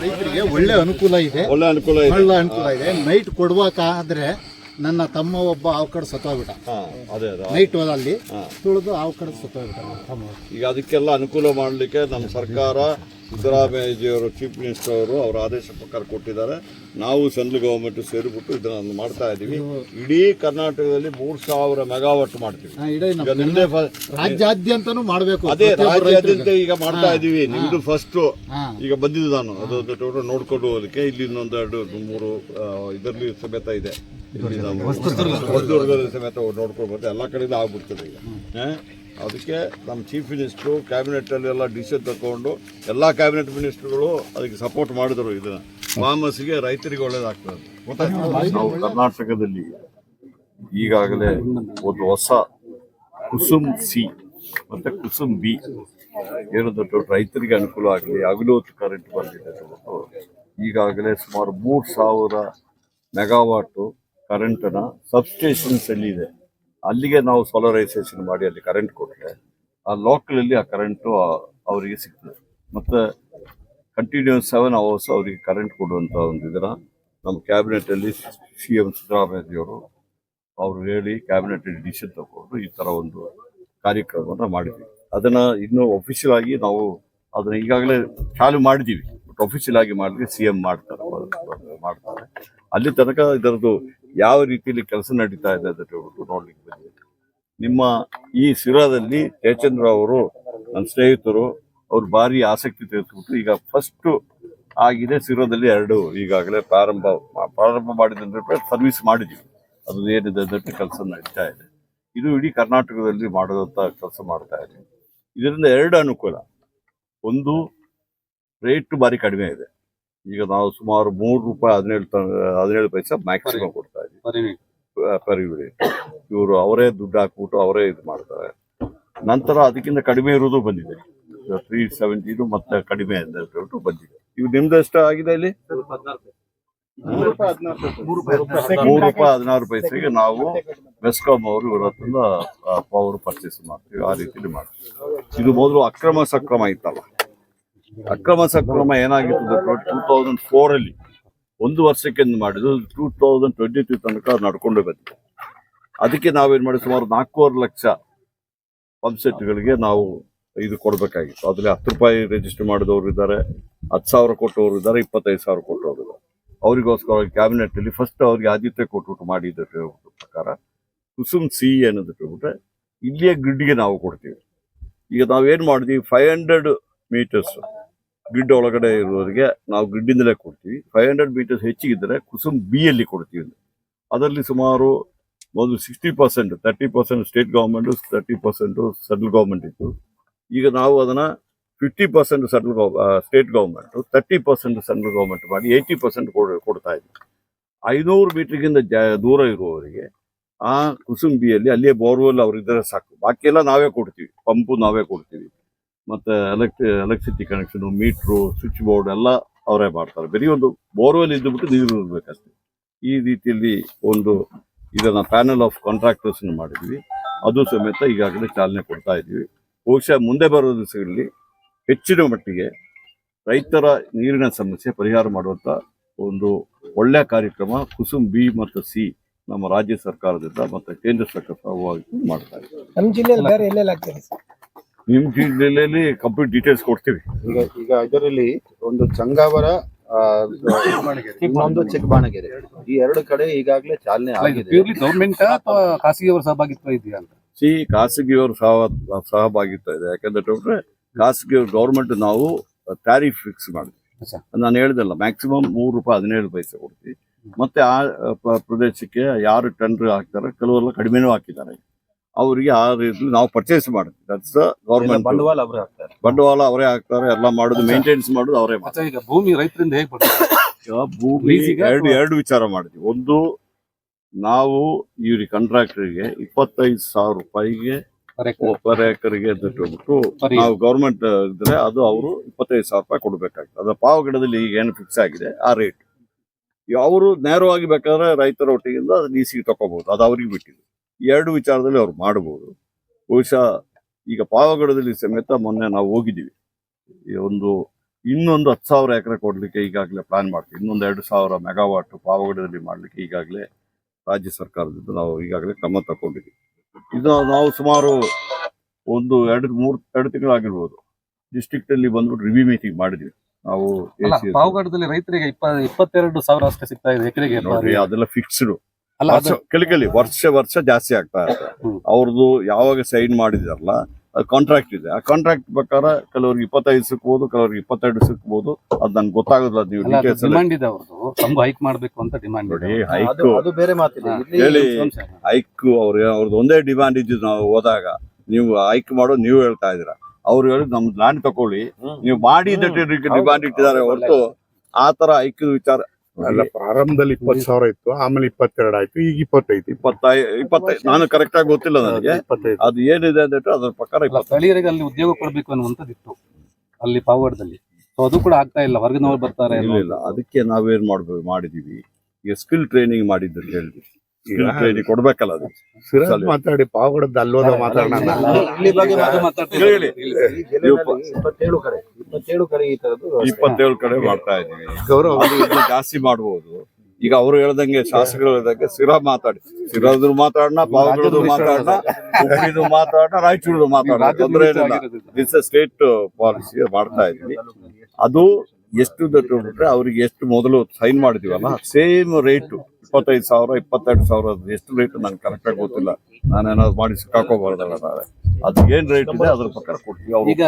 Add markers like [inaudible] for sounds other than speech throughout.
ರೈತರಿಗೆ ಒಳ್ಳೆ ಅನುಕೂಲ ಇದೆ. ಒಳ್ಳೆ ಅನುಕೂಲ ಇದೆ. ಒಳ್ಳೆ ಅನುಕೂಲ ಇದೆ. ನೈಟ್ ಕೊಡ್ಬೇಕಾದ್ರೆ ನನ್ನ ತಮ್ಮ ಒಬ್ಬ ಆವ್ ಕಡೆ ಸತ್ತೋಗ್ಬಿಟ್ಟ ಅದೇ ಅದೇ. ನೈಟ್ ಅಲ್ಲಿ ತುಳಿದು ಆವ್ ಕಡೆ ಸತ್ತೋಗ್ಬಿಟ್ಟ ನನ್ನ ತಮ್ಮ. ಈಗ ಅದಕ್ಕೆಲ್ಲ ಅನುಕೂಲ ಮಾಡಲಿಕ್ಕೆ ನಮ್ಮ ಸರ್ಕಾರ ಸಿದ್ದರಾಮಯ್ಯಜಿಯವರು ಚೀಫ್ ಮಿನಿಸ್ಟರ್ ಅವರು ಅವರ ಆದೇಶ ಪ್ರಕಾರ ಕೊಟ್ಟಿದ್ದಾರೆ. ನಾವು ಸೆಂಟ್ರಲ್ ಗೌರ್ಮೆಂಟ್ ಸೇರಿಬಿಟ್ಟು ಇದನ್ನ ಮಾಡ್ತಾ ಇದ್ದೀವಿ. ಇಡೀ ಕರ್ನಾಟಕದಲ್ಲಿ ಮೂರ್ ಸಾವಿರ ಮೆಗಾವಾಟ್ ಮಾಡ್ತೀವಿ. ಹಾ, ಇಡೀ ನಮ್ಮ ಈಗ ನಿನ್ನೆ ಫ- ರಾಜ್ಯಾದ್ಯಂತನೂ ಮಾಡಬೇಕು. ಅದೇ ರಾಜ್ಯಾದ್ಯಂತ ಈಗ ಮಾಡ್ತಾ ಇದ್ದೀವಿ. ನಿಮ್ದು ಫಸ್ಟ್ ಹಾ. ಈಗ ಬಂದಿದ್ದು ನಾನು. ಅದು ಟೋಟಲ್ ನೋಡ್ಕೊಂಡು ಹೋಗೋದಕ್ಕೆ ಇಲ್ಲಿ ಇನ್ನೊಂದೆರಡು ಮೂರು ಇದರಲ್ಲಿ ಸಮೇತ ಇದೆ. ಹೊಸದುರ್ಗದಲ್ಲಿ ಸಮೇತ ನೋಡ್ಕೊಂಡು ಬರ್ತೀವಿ ಎಲ್ಲ ಕಡೆಯಿಂದ ಆಗ್ಬಿಡ್ತದೆ ಈಗ. ಅದಕ್ಕೆ ನಮ್ಮ ಚೀಫ್ ಮಿನಿಸ್ಟ್ರು ಕ್ಯಾಬಿನೆಟ್ ಅಲ್ಲಿ ಎಲ್ಲ ಡಿಸಿಷನ್ ತಗೊಂಡು ಎಲ್ಲ ಕ್ಯಾಬಿನೆಟ್ ಮಿನಿಸ್ಟ್ರುಗಳು ಅದಕ್ಕೆ ಸಪೋರ್ಟ್ ಮಾಡಿದ್ರು ಇದನ್ನ. ಫಾರ್ಮರ್ಸ್ಗೆ ರೈತರಿಗೆ ಒಳ್ಳೇದಾಗ್ತದೆ. ನಾವು ಕರ್ನಾಟಕದಲ್ಲಿ ಈಗಾಗಲೇ ಒಂದು ಹೊಸ ಕುಸುಮ್ ಸಿ ಮತ್ತೆ ಕುಸುಮ್ ಬಿ ಏನು ದೊಡ್ಡ ರೈತರಿಗೆ ಅನುಕೂಲ ಆಗಲಿ ಅಗಲೋತ್ ಕರೆಂಟ್ ಬಂದಿದೆ ಈಗಾಗಲೇ ಸುಮಾರು ಮೂರು ಸಾವಿರ ಮೆಗಾವಾಟು ಕರೆಂಟನ್ನ ಸಬ್ಸ್ಟೇಷನ್ಸ್ ಅಲ್ಲಿ ಇದೆ ಅಲ್ಲಿಗೆ ನಾವು ಸೋಲರೈಸೇಷನ್ ಮಾಡಿ ಅಲ್ಲಿ ಕರೆಂಟ್ ಕೊಟ್ಟರೆ ಆ ಲೋಕಲಲ್ಲಿ ಆ ಕರೆಂಟು ಅವರಿಗೆ ಸಿಗ್ತದೆ. ಮತ್ತೆ ಕಂಟಿನ್ಯೂಸ್ ಸೆವೆನ್ ಅವರ್ಸ್ ಅವರಿಗೆ ಕರೆಂಟ್ ಕೊಡುವಂತ ಒಂದು ಇದನ್ನ ನಮ್ಮ ಕ್ಯಾಬಿನೆಟ್ ಅಲ್ಲಿ ಸಿ ಎಂ ಸಿದ್ದರಾಮಯ್ಯವರು ಅವರು ಹೇಳಿ ಕ್ಯಾಬಿನೆಟ್ ಡಿಸಿಷನ್ ತಗೊಂಡು ಈ ತರ ಒಂದು ಕಾರ್ಯಕ್ರಮವನ್ನ ಮಾಡಿದ್ವಿ. ಅದನ್ನ ಇನ್ನು ಒಫಿಷಿಯಲ್ ಆಗಿ ನಾವು ಅದನ್ನ ಈಗಾಗಲೇ ಚಾಲು ಮಾಡಿದ್ದೀವಿ. ಬಟ್ ಒಫಿಷಿಯಲ್ ಆಗಿ ಮಾಡಿದ್ರೆ ಸಿ ಎಂ ಮಾಡ್ತಾರೆ ಮಾಡ್ತಾರೆ. ಅಲ್ಲಿ ತನಕ ಇದರದ್ದು ಯಾವ ರೀತಿಯಲ್ಲಿ ಕೆಲಸ ನಡೀತಾ ಇದೆ ಹೇಳ್ಬಿಟ್ಟು ನೋಡ್ಲಿಕ್ಕೆ ನಿಮ್ಮ ಈ ಸಿರಾದಲ್ಲಿ ಜಯಚಂದ್ರ ಅವರು ನನ್ನ ಸ್ನೇಹಿತರು, ಅವ್ರು ಭಾರಿ ಆಸಕ್ತಿ ತೆಗೆದುಬಿಟ್ಟು ಈಗ ಫಸ್ಟ್ ಆಗಿದೆ ಸಿರೋದಲ್ಲಿ ಎರಡು ಈಗಾಗಲೇ ಪ್ರಾರಂಭ ಪ್ರಾರಂಭ ಮಾಡಿದ್ರೆ ಸರ್ವಿಸ್ ಮಾಡಿದ್ವಿ. ಅದು ಏನಿದೆ ದೊಡ್ಡ ಕೆಲಸ ನಡೀತಾ ಇದೆ. ಇದು ಇಡೀ ಕರ್ನಾಟಕದಲ್ಲಿ ಮಾಡುವಂತ ಕೆಲಸ ಮಾಡ್ತಾ ಇದೆ. ಇದರಿಂದ ಎರಡು ಅನುಕೂಲ. ಒಂದು ರೇಟ್ ಭಾರಿ ಕಡಿಮೆ ಇದೆ. ಈಗ ನಾವು ಸುಮಾರು ಮೂರು ರೂಪಾಯಿ ಹದಿನೇಳು ಹದಿನೇಳು ಪೈಸೆ ಮ್ಯಾಕ್ಸಿಮಮ್ ಕೊಡ್ತಾ ಇದ್ದೀವಿ. ಪರ್ ಯೂನಿಟ್ ಇವರು ಅವರೇ ದುಡ್ಡು ಹಾಕ್ಬಿಟ್ಟು ಅವರೇ ಇದು ಮಾಡ್ತಾರೆ. ನಂತರ ಅದಕ್ಕಿಂತ ಕಡಿಮೆ ಇರೋದು ಬಂದಿದೆ. ತ್ರೀ ಸೆವೆಂಟಿದು ಮತ್ತೆ ಕಡಿಮೆ ಅಂತ ಹೇಳ್ಬಿಟ್ಟು ಬಂದಿದೆ. ಇವು ನಿಮ್ದು ಎಷ್ಟು ಆಗಿದೆ ಇಲ್ಲಿ? ಮೂರು ರೂಪಾಯಿ ಹದಿನಾರು ಪೈಸೆಗೆ ನಾವು ಮೆಸ್ಕಾಮ್ ಅವರು ಇವರ ಹತ್ರ ಪವರ್ ಪರ್ಚೇಸ್ ಮಾಡ್ತೀವಿ. ಆ ರೀತಿ ಮಾಡ್ತೀವಿ. ಇದು ಮೊದಲು ಅಕ್ರಮ ಸಕ್ರಮ ಇತ್ತಲ್ಲ. ಅಕ್ರಮ ಸಕ್ರಮ ಏನಾಗಿತ್ತು ಟೂ ತೌಸಂಡ್ ಫೋರ್ ಅಲ್ಲಿ ಒಂದು ವರ್ಷಕ್ಕೆ ಮಾಡಿದ್ರು ಟೂ ತೌಸಂಡ್ ಟ್ವೆಂಟಿ ಟೂ ತನಕ ನಡ್ಕೊಂಡು ಬಂದಿದೆ. ಅದಕ್ಕೆ ನಾವೇನ್ ಮಾಡಿ ಸುಮಾರು ನಾಲ್ಕೂವರೆ ಲಕ್ಷ ಪಂಪ್ ಸೆಟ್ಗಳಿಗೆ ನಾವು ಇದು ಕೊಡಬೇಕಾಗಿತ್ತು. ಅದ್ರಲ್ಲಿ ಹತ್ತು ರೂಪಾಯಿ ರಿಜಿಸ್ಟರ್ ಮಾಡಿದವರು ಇದ್ದಾರೆ, ಹತ್ತು ಸಾವಿರ ಕೊಟ್ಟವರು ಇದ್ದಾರೆ, ಇಪ್ಪತ್ತೈದು ಸಾವಿರ ಕೊಟ್ಟವರು ಇದ್ದಾರೆ. ಅವರಿಗೋಸ್ಕರ ಕ್ಯಾಬಿನೆಟ್ ಅಲ್ಲಿ ಫಸ್ಟ್ ಅವ್ರಿಗೆ ಆದ್ಯತೆ ಕೊಟ್ಬಿಟ್ಟು ಮಾಡಿದ ಪ್ರಕಾರ, ಕುಸುಮ್ ಸಿ ಅನ್ನೋದು ಹೇಳ್ಬಿಟ್ರೆ ಇಲ್ಲಿಯೇ ಗ್ರಿಡ್ಗೆ ನಾವು ಕೊಡ್ತೀವಿ. ಈಗ ನಾವೇನ್ ಮಾಡಿದ್ವಿ? ಫೈವ್ ಹಂಡ್ರೆಡ್ ಮೀಟರ್ಸ್ ಗ್ರಿಡ್ ಒಳಗಡೆ ಇರುವವರಿಗೆ ನಾವು ಗ್ರಿಡ್ಡಿಂದಲೇ ಕೊಡ್ತೀವಿ. ಫೈವ್ ಹಂಡ್ರೆಡ್ ಮೀಟರ್ಸ್ ಹೆಚ್ಚಿಗಿದ್ರೆ ಕುಸುಮ್ ಬಿ ಅಲ್ಲಿ ಕೊಡ್ತೀವಿ ಅದರಲ್ಲಿ ಸುಮಾರು ಒಂದು sixty percent thirty percent state government thirty percent central government ಇತ್ತು. ಈಗ ನಾವು ಅದನ್ನ fifty percent central state government thirty percent central government ಮಾಡಿ ಏಯ್ಟಿ ಪರ್ಸೆಂಟ್ ಕೊಡ್ತಾ ಇದ್ವಿ. ಐನೂರು ಮೀಟರ್ಗಿಂತ ಜ, ದೂರ ಇರುವವರಿಗೆ ಆ ಕುಸುಂಬಿಯಲ್ಲಿ ಅಲ್ಲಿಯೇ ಬೋರ್ವೆಲ್ ಅವರಿದ್ದರೆ ಸಾಕು. ಬಾಕಿ ಎಲ್ಲ ನಾವೇ ಕೊಡ್ತೀವಿ. ಪಂಪು ನಾವೇ ಕೊಡ್ತೀವಿ. ಮತ್ತೆ ಎಲೆಕ್ಟ್ರಿ electricity connection meter switch board ಎಲ್ಲ ಅವರೇ ಮಾಡ್ತಾರೆ. ಬರೀ ಒಂದು ಬೋರ್ವೆಲ್ ಇದ್ದುಬಿಟ್ಟು ನೀರು ಬೇಕಷ್ಟೆ ಈ ರೀತಿಯಲ್ಲಿ ಒಂದು ಇದನ್ನ ಪ್ಯಾನಲ್ ಆಫ್ ಕಾಂಟ್ರಾಕ್ಟರ್ಸ್ ಮಾಡಿದ್ವಿ. ಅದು ಸಮೇತ ಈಗಾಗಲೇ ಚಾಲನೆ ಕೊಡ್ತಾ ಇದ್ವಿ ಬಹುಶಃ ಮುಂದೆ ಬರೋ ದಿವಸಗಳಲ್ಲಿ ಹೆಚ್ಚಿನ ಮಟ್ಟಿಗೆ ರೈತರ ನೀರಿನ ಸಮಸ್ಯೆ ಪರಿಹಾರ ಮಾಡುವಂತ ಒಂದು ಒಳ್ಳೆಯ ಕಾರ್ಯಕ್ರಮ ಕುಸುಮ್ ಬಿ ಮತ್ತು ಸಿ ನಮ್ಮ ರಾಜ್ಯ ಸರ್ಕಾರದಿಂದ ಮತ್ತೆ ಕೇಂದ್ರ ಸರ್ಕಾರ ಮಾಡ್ತಾ ಇದೆ. ನಮ್ಮ ಜಿಲ್ಲೆಯಲ್ಲಿ ನಿಮ್ ಜಿಲ್ಲೆಯಲ್ಲಿ ಕಂಪ್ಲೀಟ್ ಡೀಟೇಲ್ಸ್ ಕೊಡ್ತೀವಿ. ಈಗ ಈಗ ಇದರಲ್ಲಿ ಒಂದು ಚಂಗಾವರ ಆ, ಇನ್ನೊಂದು ಚಿಕ್ಕಬಾಣಗೆರೆ. ಈ ಎರಡು ಕಡೆ ಈಗಾಗಲೇ ಚಾಲನೆ ಆಗಿದೆ. ಪ್ಯೂರ್ಲಿ ಗೌರ್ಮೆಂಟ್ ಅಥವಾ ಖಾಸಗಿಯವರ ಸಹಭಾಗಿತ್ವ ಇದೆಯಾ ಅಂತ? ಸಿ ಖಾಸಗಿಯವರು ಸಹ ಸಹಭಾಗಿತ್ವ ಇದೆ. ಯಾಕಂದ್ರೆ ಹೇಳಿದ್ರೆ ಖಾಸಗಿಯವರು ಗೌರ್ಮೆಂಟ್ ನಾವು ಟ್ಯಾರಿಫ್ ಫಿಕ್ಸ್ ಮಾಡಿದ್ವಿ. ನಾನು ಹೇಳಿದಲ್ಲ ಮ್ಯಾಕ್ಸಿಮಮ್ ಮೂರು ರೂಪಾಯಿ ಹದಿನೇಳು ಪೈಸೆ ಕೊಡ್ತೀವಿ. ಮತ್ತೆ ಆ ಪ- ಪ್ರದೇಶಕ್ಕೆ ಯಾರು ಟೆಂಡರ್ ಹಾಕ್ತಾರೆ ಕೆಲವರೆಲ್ಲ ಕಡಿಮೆನೂ ಹಾಕಿದ್ದಾರೆ. ಅವರಿಗೆ ಆ ರೀತಿ ನಾವು ಪರ್ಚೇಸ್ ಮಾಡ್ತೀವಿ ದಟ್ಸ್ ಗೌರ್ಮೆಂಟ್ ಬಂಡವಾಳ ಅವರೇ ಹಾಕ್ತಾರೆ. ಬಂಡವಾಳ ಅವರೇ ಹಾಕ್ತಾರೆ ಎಲ್ಲ ಮಾಡುದು ಮೇಂಟೆನೆನ್ಸ್ ಮಾಡುದು ಅವರೇ ಮಾಡ್ತಾರೆ ಈಗ ಭೂಮಿ ರೈತರಿಂದ ಹೇಗೆ [coughs] ಈಗ ಭೂಮಿ ಎರಡು ಎರಡು ವಿಚಾರ ಮಾಡಿದ್ವಿ. ಒಂದು ನಾವು ಇವ್ರಿಗೆ ಕಾಂಟ್ರಾಕ್ಟರ್ಗೆ ಇಪ್ಪತ್ತೈದು ಸಾವಿರ ರೂಪಾಯಿಗೆ ಪರ್ ಎಕರ್ಗೆ ಬಿಟ್ಟು ನಾವು ಗೌರ್ಮೆಂಟ್ ಇದ್ರೆ ಅದು ಅವರು ಇಪ್ಪತ್ತೈದು ಸಾವಿರ ರೂಪಾಯಿ ಕೊಡ್ಬೇಕಾಗ್ತದೆ. ಪಾವ ಗಿಡದಲ್ಲಿ ಈಗ ಏನು ಫಿಕ್ಸ್ ಆಗಿದೆ ಆ ರೇಟ್ ಅವರು ನೇರವಾಗಿ ಬೇಕಾದ್ರೆ ರೈತರ ಒಟ್ಟಿಗಿಂದ ಡಿ ಸಿ ತಗೋಬಹುದು. ಅದು ಅವ್ರಿಗೆ ಬಿಟ್ಟಿದ್ದು. ಈ ಎರಡು ವಿಚಾರದಲ್ಲಿ ಅವ್ರು ಮಾಡಬಹುದು ಬಹುಶಃ ಈಗ ಪಾವಗಡದಲ್ಲಿ ಸಮೇತ ಮೊನ್ನೆ ನಾವು ಹೋಗಿದ್ದೀವಿ. ಈ ಒಂದು ಇನ್ನೊಂದು ಹತ್ತು ಸಾವಿರ ಎಕರೆ ಕೊಡಲಿಕ್ಕೆ ಈಗಾಗಲೇ ಪ್ಲಾನ್ ಮಾಡ್ತೀವಿ. ಇನ್ನೊಂದು ಎರಡು ಸಾವಿರ ಮೆಗಾವಾಟ್ ಪಾವಗಡದಲ್ಲಿ ಮಾಡ್ಲಿಕ್ಕೆ ಈಗಾಗಲೇ ರಾಜ್ಯ ಸರ್ಕಾರದಿಂದ ನಾವು ಈಗಾಗಲೇ ಕ್ರಮ ತಗೊಂಡಿದ್ದೀವಿ ಇದು ನಾವು ಸುಮಾರು ಒಂದು ಎರಡು ಮೂರು ಎರಡು ತಿಂಗಳಾಗಿರ್ಬೋದು. ಡಿಸ್ಟ್ರಿಕ್ಟ್ ಅಲ್ಲಿ ಬಂದ್ಬಿಟ್ಟು ರಿವ್ಯೂ ಮೀಟಿಂಗ್ ಮಾಡಿದ್ವಿ ನಾವು ಪಾವಗಡದಲ್ಲಿ ರೈತರಿಗೆ ಇಪ್ಪ ಇಪ್ಪತ್ತೆರಡು ಸಾವಿರ ಅಷ್ಟೇ ಸಿಗ್ತಾ ಇದೆ ಎಕರೆಗೆ. ಅದೆಲ್ಲ ಫಿಕ್ಸ್ಡ್ ಅಲ್ಲ ವರ್ಷ ಕಲಿ ವರ್ಷ ವರ್ಷ ಜಾಸ್ತಿ ಆಗ್ತಾ ಇರುತ್ತೆ. ಅವ್ರದ್ದು ಯಾವಾಗ ಸೈನ್ ಮಾಡಿದಾರಲ್ಲ ಕಾಂಟ್ರಾಕ್ಟ್ ಇದೆ. ಆ ಕಾಂಟ್ರಾಕ್ಟ್ ಪ್ರಕಾರ ಕೆಲವ್ರಿಗೆ ಇಪ್ಪತ್ತೈದು ಸಿಕ್ಬೋದು ಕೆಲವ್ರಿಗೆ ಇಪ್ಪತ್ತೆರಡು ಸಿಕ್ಬಹುದು ಅದ್ ನಂಗೆ ಗೊತ್ತಾಗೋದಿಲ್ಲ ನೀವು ಡಿಮಾಂಡ್ ಇದೆ ಅವ್ರದ್ದು ಹೈಕ್ ಮಾಡ್ಬೇಕು ಅಂತ ಡಿಮಾಂಡ್ ನೋಡಿ ಹೈಕ್ ಅದು ಅದು ಬೇರೆ ಹೇಳಿ ಹೈಕ್ ಅವ್ರ ಅವ್ರದ್ದು ಒಂದೇ ಡಿಮಾಂಡ್ ಇದ್ದು ನಾವು ಹೋದಾಗ ನೀವು ಹೈಕ್ ಮಾಡೋದು ನೀವು ಹೇಳ್ತಾ ಇದೀರ ಅವ್ರು ಹೇಳಿದ್ ನಮ್ದು ಲ್ಯಾಂಡ್ ತಕೊಳ್ಳಿ. ನೀವು ಮಾಡಿ ಡಿಮಾಂಡ್ ಇಟ್ಟಿದ್ದಾರೆ ಹೊರತು ಆ ತರ ಹೈಕ್ ವಿಚಾರ ಅಲ್ಲ ಪ್ರಾರಂಭದಲ್ಲಿ ಇಪ್ಪತ್ತು ಸಾವಿರ ಇತ್ತು ಆಮೇಲೆ ಇಪ್ಪತ್ತೆರಡು ಆಯ್ತು ಈಗ ಇಪ್ಪತ್ತೈದು ಇಪ್ಪತ್ತೈ ಇಪ್ಪತ್ತೈದು ನಾನು ಕರೆಕ್ಟ್ ಆಗಿ ಗೊತ್ತಿಲ್ಲ ನನಗೆ ಇಪ್ಪತ್ತೈದು ಅದು ಏನಿದೆ ಅಂದ್ರೆ ಅದ್ರ ಪ್ರಕಾರ ಇಪ್ಪತ್ತೈದು ಸ್ಥಳೀಯರಿಗೆ ಅಲ್ಲಿ ಉದ್ಯೋಗ ಕೊಡಬೇಕು ಅನ್ನುವಂಥದ್ದಿತ್ತು ಅಲ್ಲಿ ಪಾವಗಡದಲ್ಲಿ ಸೊ ಅದು ಕೂಡ ಆಗ್ತಾ ಇಲ್ಲ ಹೊರಗಿನವ್ರು ಬರ್ತಾರೆ ಇಲ್ಲ ಇಲ್ಲ ಅದಕ್ಕೆ ನಾವೇನ್ ಮಾಡ್ಬೇಕು ಮಾಡಿದೀವಿ ಈಗ ಸ್ಕಿಲ್ ಟ್ರೈನಿಂಗ್ ಮಾಡಿದ್ದು ಅಂತ ಹೇಳಿದ್ವಿ ಸ್ಕಿಲ್ ಟ್ರೈನಿಂಗ್ ಕೊಡ್ಬೇಕಲ್ಲ ಅದು ಸಿರಾಜ್ ಮಾತಾಡಿ ಪಾವಗಡದ ಅಲ್ಲೋದ ಮಾತಾಡೋಣ ಇಪ್ಪತ್ತೇಳು ಕಡೆ ಈ ತರದ್ದು. ಇಪ್ಪತ್ತೇಳು ಕಡೆ ಮಾಡ್ತಾ ಇದೀವಿ ಗೌರವ [laughs] ಜಾಸ್ತಿ ಮಾಡಬಹುದು ಈಗ ಅವರು ಹೇಳ್ದಂಗೆ ಶಾಸಕರು ಹೇಳ್ದಂಗೆ ಸಿರಾ ಮಾತಾಡಿ. ಸಿರಾದ್ರು ಮಾತಾಡೋಣ ಪಾವಗಡದು ಮಾತಾಡೋಣ ಹುಬ್ಳಿದು ಮಾತಾಡೋಣ ರಾಯಚೂರು ಮಾತಾಡೋಣ ತೊಂದರೆ ಏನಿಲ್ಲ. ದಿಸ್ ಸ್ಟೇಟ್ ಪಾಲಿಸಿ ಮಾಡ್ತಾ ಇದ್ವಿ ಅದು ಎಷ್ಟು ಬಿಟ್ರೆ ಅವ್ರಿಗೆ ಎಷ್ಟು ಮೊದಲು ಸೈನ್ ಮಾಡಿದೀವಲ್ಲ ಸೇಮ್ ರೇಟ್ ಇಪ್ಪತ್ತೈದು ಸಾವಿರ ಇಪ್ಪತ್ತೆರಡು ಸಾವಿರ ಎಷ್ಟು ರೇಟ್ ನಂಗೆ ಕರೆಕ್ಟ್ ಆಗಿ ಗೊತ್ತಿಲ್ಲ. ನಾನೇನಾದ್ರು ಮಾಡಿ ಸಿಕ್ಕಾಕೋಬಾರ್ದಲ್ಲ ನಾಳೆ ಅದು ಏನ್ ರೇಟ್ ಇದೆ ಅದ್ರ ಪ್ರಕಾರ ಕೊಡ್ತೀವಿ. ಅವ್ರು ಈಗ.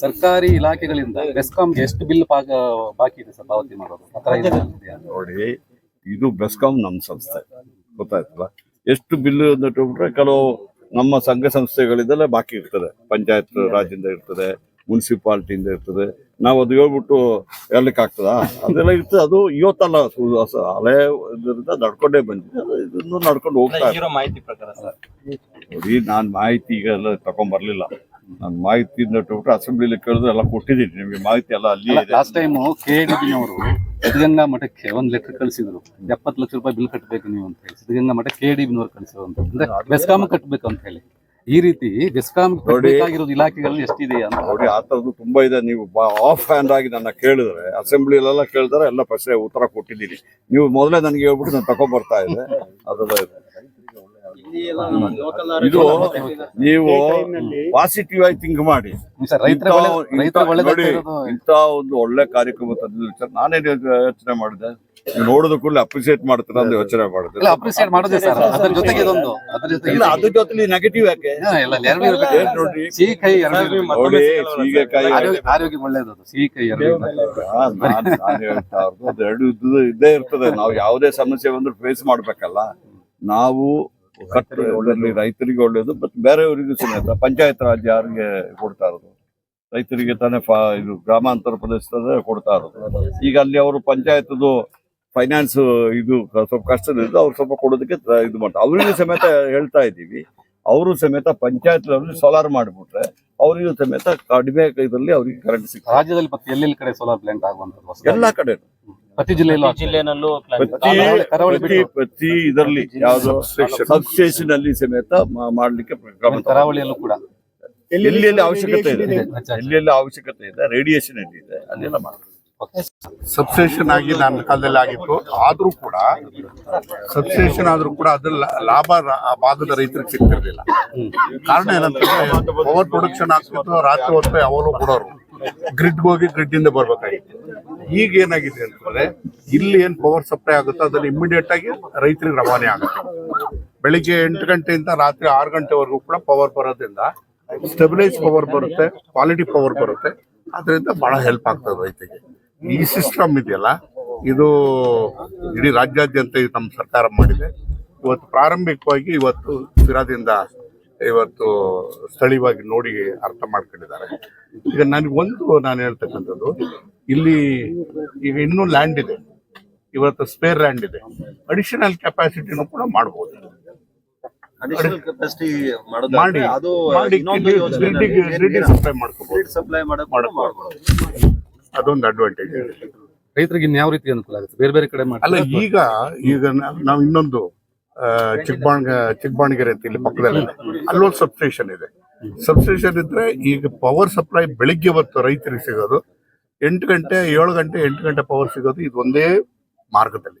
ಸರ್ಕಾರಿ ಇಲಾಖೆಗಳಿಂದ ಬೆಸ್ಕಾಂ ಎಷ್ಟು ಬಿಲ್ ಪಾಗ ಬಾಕಿ ಇದೆ ಸರ್ ಪಾವತಿ ಮಾಡೋದು? ಆ ಥರ ಇದೆಯಾ? ನೋಡಿ ಇದು ಬೆಸ್ಕಾಂ ನಮ್ಮ ಸಂಸ್ಥೆ. ಗೊತ್ತಾಯ್ತಲ್ಲ? ಎಷ್ಟು ಬಿಲ್ ಅಂದ್ಬಿಟ್ರೆ ಕೆಲವು ನಮ್ಮ ಸಂಘ ಸಂಸ್ಥೆಗಳಿಂದಲೇ ಬಾಕಿ ಇರ್ತದೆ. ಪಂಚಾಯತ್ ರಾಜ್ಯದಿಂದ ಇರ್ತದೆ ಮುನ್ಸಿಪಾಲಿಟಿಯಿಂದ ಇರ್ತದೆ. ನಾವು ಅದು ಹೇಳ್ಬಿಟ್ಟು ಹೇಳಲಿಕ್ಕೆ ಆಗ್ತದ? ಅದೆಲ್ಲ ಇರ್ತದೆ. ಅದು ಇವತ್ತಲ್ಲ ಹಳೆ ಇದರಿಂದ ನಡ್ಕೊಂಡೇ ಬಂದಿದೆ. ಇದನ್ನು ನಡ್ಕೊಂಡು ಹೋಗ್ತಾ ಇದೆ. ಮಾಹಿತಿ ಪ್ರಕಾರ ಸರ್. ನೋಡಿ ನಾನು ಮಾಹಿತಿ ಈಗ ಎಲ್ಲ ತಗೊಂಡ್ಬರ್ಲಿಲ್ಲ ನಾನು ಮಾಹಿತಿ ಬಿಟ್ರೆ ಅಸೆಂಬ್ಲಿಲಿ ಕೇಳಿದ್ರೆ ಎಲ್ಲ ಕೊಟ್ಟಿದ್ದೀನಿ. ನಿಮಗೆ ಮಾಹಿತಿ ಎಲ್ಲ ಅಲ್ಲಿ ಲಾಸ್ಟ್ ಟೈಮ್ ಕೆ ಅವರು ಸಿದ್ಧಗಂಗಾ ಮಠಕ್ಕೆ ಒಂದು ಲೆಟರ್ ಕಳಿಸಿದ್ರು. ಎಪ್ಪತ್ತು ಲಕ್ಷ ರೂಪಾಯಿ ಬಿಲ್ ಕಟ್ಟಬೇಕು ನೀವು ಅಂತ ಹೇಳಿ. ಸಿದ್ಧಗಂಗಾ ಮಠ ಕೆ ಡಿ ಬಿನವ್ರು ಕಳಿಸಿದ್ರು ಅಂತ. ಅಂದ್ರೆ ಬೆಸ್ಕಾಮ್ ಕಟ್ಟಬೇಕು ಅಂತ ಹೇಳಿ. ಈ ರೀತಿ ಬೆಸ್ಕಾಂ ಆಗಿರೋದು ಇಲಾಖೆಗಳಲ್ಲಿ ಎಷ್ಟಿದೆ ಅಂತ. ನೋಡಿ ಆ ಥರದ್ದು ತುಂಬಾ ಇದೆ. ನೀವು ಆಫ್ ಹ್ಯಾಂಡ್ ಆಗಿ ನನ್ನ ಕೇಳಿದ್ರೆ ಅಸೆಂಬ್ಲಿಲೆಲ್ಲ ಕೇಳಿದ್ರೆ ಎಲ್ಲ ಪ್ರಶ್ನೆ ಉತ್ತರ ಕೊಟ್ಟಿದ್ದೀನಿ. ನೀವು ಮೊದಲೇ ನನಗೆ ಹೇಳ್ಬಿಟ್ಟು ನಾನು ತಗೊಂಡ್ಬರ್ತಾ ಇದೆ ಅದೆಲ್ಲ ಇದೆ. ಇದು ನೀವು ಪಾಸಿಟಿವ್ ಆಗಿ ಥಿಂಕ್ ಮಾಡಿ. ಒಳ್ಳೆದಾಗ್ತಾ ಒಂದು ಒಳ್ಳೆ ಕಾರ್ಯಕ್ರಮ ವಿಚಾರ ನಾನೇನು ಯೋಚನೆ ಮಾಡಿದೆ? ನೀವು ನೋಡಿದ ಕೂಡಲೇ ಅಪ್ರಿಸಿಯೇಟ್ ಮಾಡ್ತಾರೆ ಅಂತ ಯೋಚನೆ ಮಾಡಿದೆ ಇಲ್ಲ ಅಪ್ರಿಸಿಯೇಟ್ ಮಾಡೋದೇ ಸರ್. ಅದ್ರ ಜೊತೆಗೆ ಇದೊಂದು. ಅದ್ರ ಜೊತೆಗೆ ಇಲ್ಲ ಅದ್ರ ಜೊತೆಲಿ ನೆಗೆಟಿವ್ ಯಾಕೆ? ಇಲ್ಲ ಎರಡು ಇರ್ಬೇಕು. ಏನ್ ನೋಡ್ರಿ ಸಿಹಿ ಕೈ ಎರಡು ಇರ್ಬೇಕು. ನೋಡಿ ಆರೋಗ್ಯ ಒಳ್ಳೇದು ಸಿಹಿ ಕೈ ಎರಡು ನಾನ್ ಹೇಳ್ತಾ ಇರೋದು ಇದ್ದೇ ಇರ್ತದೆ. ನಾವು ಯಾವುದೇ ಸಮಸ್ಯೆ ಬಂದ್ರೆ ಫೇಸ್ ಮಾಡ್ಬೇಕಲ್ಲ. ನಾವು ರೈತರಿಗೆ ಒಳ್ಳೇದು. ಮತ್ತೆ ಬೇರೆಯವರಿಗೂ ಸಮೇತ ಪಂಚಾಯತ್ ರಾಜ್ ಯಾರಿಗೆ ಕೊಡ್ತಾ ಇರೋದು? ರೈತರಿಗೆ ತಾನೇ ಫಾ ಇದು ಗ್ರಾಮಾಂತರ ಪ್ರದೇಶದ ಕೊಡ್ತಾ ಇರೋದು. ಈಗ ಅಲ್ಲಿ ಅವರು ಪಂಚಾಯತ್ದು ಫೈನಾನ್ಸ್ ಇದು ಸ್ವಲ್ಪ ಕಷ್ಟದಿದ್ದು ಅವ್ರು ಸ್ವಲ್ಪ ಕೊಡೋದಕ್ಕೆ ಇದು ಮಾಡ್ತಾರೆ ಅವರಿಗೂ ಸಮೇತ ಹೇಳ್ತಾ ಇದ್ದೀವಿ. ಅವರು ಸಮೇತ ಪಂಚಾಯತ್ ಸೋಲಾರ್ ಮಾಡಿಬಿಟ್ರೆ ಅವರಿಗೂ ಸಮೇತ ಕಡಿಮೆ ಇದರಲ್ಲಿ ಅವರಿಗೆ ಕರೆಂಟ್ ಸಿಗ್ತದೆ. ರಾಜ್ಯದಲ್ಲಿ ಮತ್ತೆ ಎಲ್ಲೆಲ್ಲಿ ಕಡೆ ಸೋಲಾರ್ ಪ್ಲಾಂಟ್ ಆಗುವಂಥದ್ದು? ಎಲ್ಲಾ ಕಡೆ ಪ್ರತಿ ಜಿಲ್ಲೆಯಲ್ಲೂ ಜಿಲ್ಲೆನಲ್ಲೂ plan ಪ್ರತಿ ಕರಾವಳಿ- ಕರಾವಳಿ ಪ್ರತಿ ಪ್ರತಿ ಇದರಲ್ಲಿ ಯಾವುದು ಸಬ್ಸ್ಟೇಷನ್ ಅಲ್ಲಿ ಸಮೇತ ಮಾ- ಮಾಡ್ಲಿಕ್ಕೆ ಕ್ರಮ ತಗೊಂಡಿದ್ದೀವಿ. ಕರಾವಳಿಯಲ್ಲೂ ಕೂಡ. ಎಲ್ಲಿ ಎಲ್ಲಿ ಅವಶ್ಯಕತೆ ಇದೆ? ಎಲ್ಲಿ ಎಲ್ಲಿ ಅವಶ್ಯಕತೆ ಇದೆ? ರೇಡಿಯೇಷನ್ ಎಲ್ಲಿ ಇದೆ? ಅಲ್ಲೆಲ್ಲ ಮಾಡ್ತೀವಿ ಸಬ್ಸ್ಟೇಷನ್ ಆಗಿ ನನ್ನ ಕಾಲದಲ್ಲಿ ಆಗಿತ್ತು. ಆದ್ರೂ ಕೂಡ ಸಬ್ಸ್ಟೇಷನ್ ಆದ್ರೂ ಕೂಡ ಅದ್ರ ಲಾ- ಲಾಭ ರ- ಆ ಭಾಗದ ರೈತರಿಗೆ ಸಿಗ್ತಿರ್ಲಿಲ್ಲ. ಕಾರಣ ಏನಂತಂದ್ರೆ ಓವರ್ ಪ್ರೊಡಕ್ಷನ್ ಆಗ್ತಿತ್ತು ರಾತ್ರಿ ಹೊತ್ತು ಯಾವಾಗಲೂ ಕೊಡೋರು ಗ್ರಿಡ್ ಹೋಗಿ ಗ್ರಿಡ್ ಇಂದ ಬರ್ಬೇಕಾಗಿತ್ತು. ಈಗ ಏನಾಗಿದೆ ಅಂತಂದ್ರೆ, ಇಲ್ಲಿ ಏನ್ ಪವರ್ ಸಪ್ಲೈ ಆಗುತ್ತೋ ಅದನ್ನ ಇಮಿಡಿಯೇಟ್ ಆಗಿ ರೈತರಿಗೆ ರವಾನೆ ಆಗುತ್ತೆ. ಬೆಳಿಗ್ಗೆ ಎಂಟು ಗಂಟೆಯಿಂದ ರಾತ್ರಿ ಆರು ಗಂಟೆವರೆಗೂ ಕೂಡ ಪವರ್ ಬರೋದ್ರಿಂದ ಸ್ಟೆಬಿಲೈಸ್ ಪವರ್ ಬರುತ್ತೆ ಕ್ವಾಲಿಟಿ ಪವರ್ ಬರುತ್ತೆ. ಅದರಿಂದ ಬಹಳ ಹೆಲ್ಪ್ ಆಗ್ತದೆ ರೈತರಿಗೆ. ಈ ಸಿಸ್ಟಮ್ ಇದೆಯಲ್ಲ, ಇದು ಇಡೀ ರಾಜ್ಯಾದ್ಯಂತ ನಮ್ಮ ಸರ್ಕಾರ ಮಾಡಿದೆ. ಇವತ್ತು ಪ್ರಾರಂಭಿಕವಾಗಿ ಇವತ್ತು ಸಿರಾದಿಂದ ಇವತ್ತು ಸ್ಥಳೀಯವಾಗಿ ನೋಡಿ ಅರ್ಥ ಮಾಡ್ಕೊಂಡಿದ್ದಾರೆ. ಈಗ ನನಗೆ ಒಂದು ನಾನು ಹೇಳ್ತಕ್ಕಂಥದ್ದು ಇಲ್ಲಿ ಈಗ ಇನ್ನೂ ಲ್ಯಾಂಡ್ ಇದೆ. ಇವತ್ತು ಸ್ಪೇರ್ ಲ್ಯಾಂಡ್ ಇದೆ. ಅಡಿಷನಲ್ ಕೆಪಾಸಿಟಿನೂ ಕೂಡ ಮಾಡಬಹುದು ಅಡಿಷನಲ್ ಕೆಪಾಸಿಟಿ ಮಾಡಿ ಅದು ಇನ್ನೊಂದು ಯೋಚನೆ ಗ್ರಿಡ್ಡಿಗೆ ಸಪ್ಲೈ ಮಾಡ್ಕೋಬಹುದು ಸಪ್ಲೈ ಮಾಡಕ್ ಮಾಡ್ಬೋದು. ಅದೊಂದು ಅಡ್ವಾಂಟೇಜ್ ರೈತರಿಗೆ ಇನ್ಯಾವ ರೀತಿ ಅನುಕೂಲ ಆಗುತ್ತೆ? ಬೇರೆ ಬೇರೆ ಕಡೆ ಅಲ್ಲ ಈಗ ಈಗ ನಾವು ಇನ್ನೊಂದು ಆ, ಚಿಕ್ಕಬಾಣಗ ಚಿಕ್ಕಬಾಣಗೆರೆ ಅಂತ ಇಲ್ಲಿ ಪಕ್ಕದಲ್ಲಿ ಅಲ್ಲೊಂದು ಸಬ್ಸ್ಟೇಷನ್ ಇದೆ. ಸಬ್ಸ್ಟೇಷನ್ ಇದ್ರೆ ಈಗ ಪವರ್ ಸಪ್ಲೈ ಬೆಳಿಗ್ಗೆ ಹೊತ್ತು ರೈತರಿಗೆ ಸಿಗೋದು ಎಂಟು ಗಂಟೆ ಏಳು ಗಂಟೆ ಎಂಟು ಗಂಟೆ ಪವರ್ ಸಿಗೋದು ಇದು ಒಂದೇ ಮಾರ್ಗದಲ್ಲಿ.